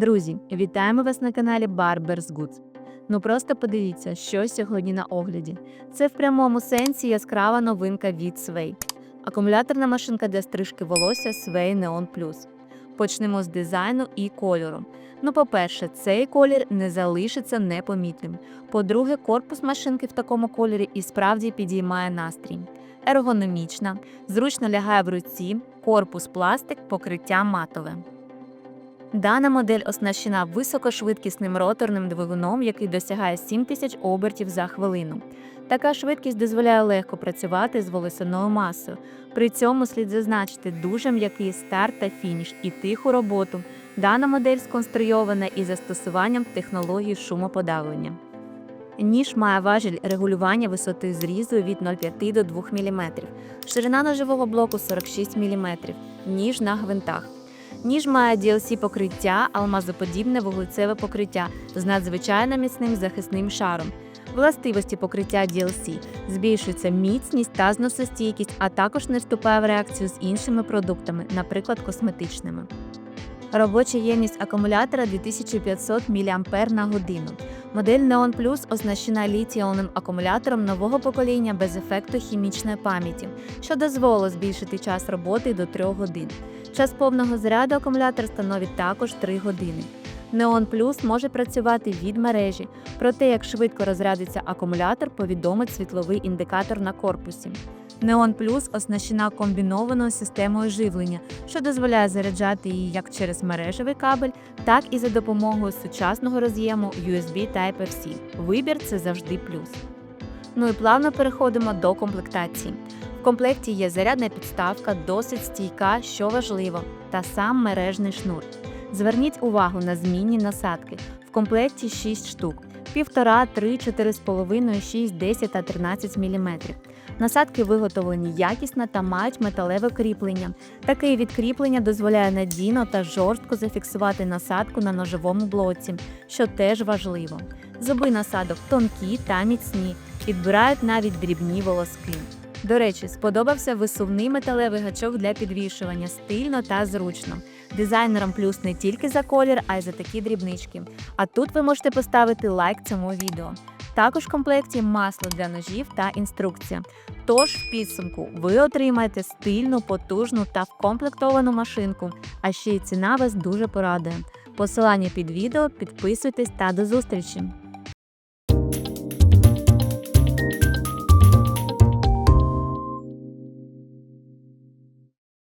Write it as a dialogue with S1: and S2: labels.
S1: Друзі, вітаємо вас на каналі Barbers Goods. Ну просто подивіться, що сьогодні на огляді. Це в прямому сенсі яскрава новинка від Sway. Акумуляторна машинка для стрижки волосся Sway Neon Plus. Почнемо з дизайну і кольору. Ну, по-перше, цей колір не залишиться непомітним. По-друге, корпус машинки в такому кольорі і справді підіймає настрій. Ергономічна, зручно лягає в руці, корпус пластик, покриття матове. Дана модель оснащена високошвидкісним роторним двигуном, який досягає 7000 обертів за хвилину. Така швидкість дозволяє легко працювати з волосяною масою. При цьому слід зазначити дуже м'який старт та фініш і тиху роботу. Дана модель сконструйована із застосуванням технології шумоподавлення. Ніж має важіль регулювання висоти зрізу від 0,5 до 2 мм. Ширина ножового блоку 46 мм. Ніж на гвинтах. Ніж має DLC покриття, алмазоподібне вуглецеве покриття з надзвичайно міцним захисним шаром. Властивості покриття DLC збільшується міцність та зносостійкість, а також не вступає в реакцію з іншими продуктами, наприклад, косметичними. Робоча ємність акумулятора 2500 мАч на годину. Модель Neon Plus оснащена літіонним акумулятором нового покоління без ефекту хімічної пам'яті, що дозволило збільшити час роботи до 3 годин. Час повного заряду акумулятора становить також 3 години. Neon Plus може працювати від мережі, про те, як швидко розрядиться акумулятор, повідомить світловий індикатор на корпусі. Neon Plus оснащена комбінованою системою живлення, що дозволяє заряджати її як через мережевий кабель, так і за допомогою сучасного роз'єму USB Type-C. Вибір це завжди плюс. Ну і плавно переходимо до комплектації. В комплекті є зарядна підставка, досить стійка, що важливо, та сам мережний шнур. Зверніть увагу на змінні насадки. В комплекті 6 штук: 1,5, 3, 4,5, 6, 10 та 13 мм. Насадки виготовлені якісно та мають металеве кріплення. Таке відкріплення дозволяє надійно та жорстко зафіксувати насадку на ножовому блоці, що теж важливо. Зуби насадок тонкі та міцні, підбирають навіть дрібні волоски. До речі, сподобався висувний металевий гачок для підвішування стильно та зручно. Дизайнерам плюс не тільки за колір, а й за такі дрібнички. А тут ви можете поставити лайк цьому відео. Також в комплекті масло для ножів та інструкція. Тож в підсумку ви отримаєте стильну, потужну та вкомплектовану машинку, а ще й ціна вас дуже порадує. Посилання під відео, підписуйтесь та до зустрічі!